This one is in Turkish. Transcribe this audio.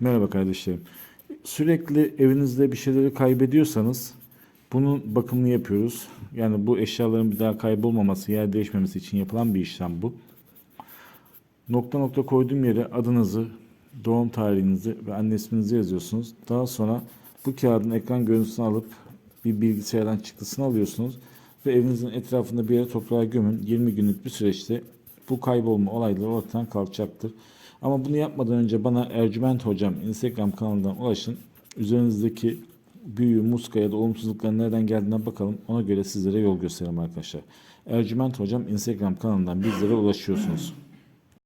Merhaba kardeşlerim. Sürekli evinizde bir şeyleri kaybediyorsanız bunun bakımını yapıyoruz. Yani bu eşyaların bir daha kaybolmaması, yer değişmemesi için yapılan bir işlem bu. Nokta nokta koyduğum yere adınızı, doğum tarihinizi ve anne isminizi yazıyorsunuz. Daha sonra bu kağıdın ekran görüntüsünü alıp bir bilgisayardan çıktısını alıyorsunuz ve evinizin etrafında bir yere toprağa gömün. 20 günlük bir süreçte bu kaybolma olayları ortadan kalkacaktır. Ama bunu yapmadan önce bana Ercüment Hocam Instagram kanalından ulaşın. Üzerinizdeki büyü, muska ya da olumsuzlukların nereden geldiğine bakalım. Ona göre sizlere yol gösterelim arkadaşlar. Ercüment Hocam Instagram kanalından bizlere ulaşıyorsunuz.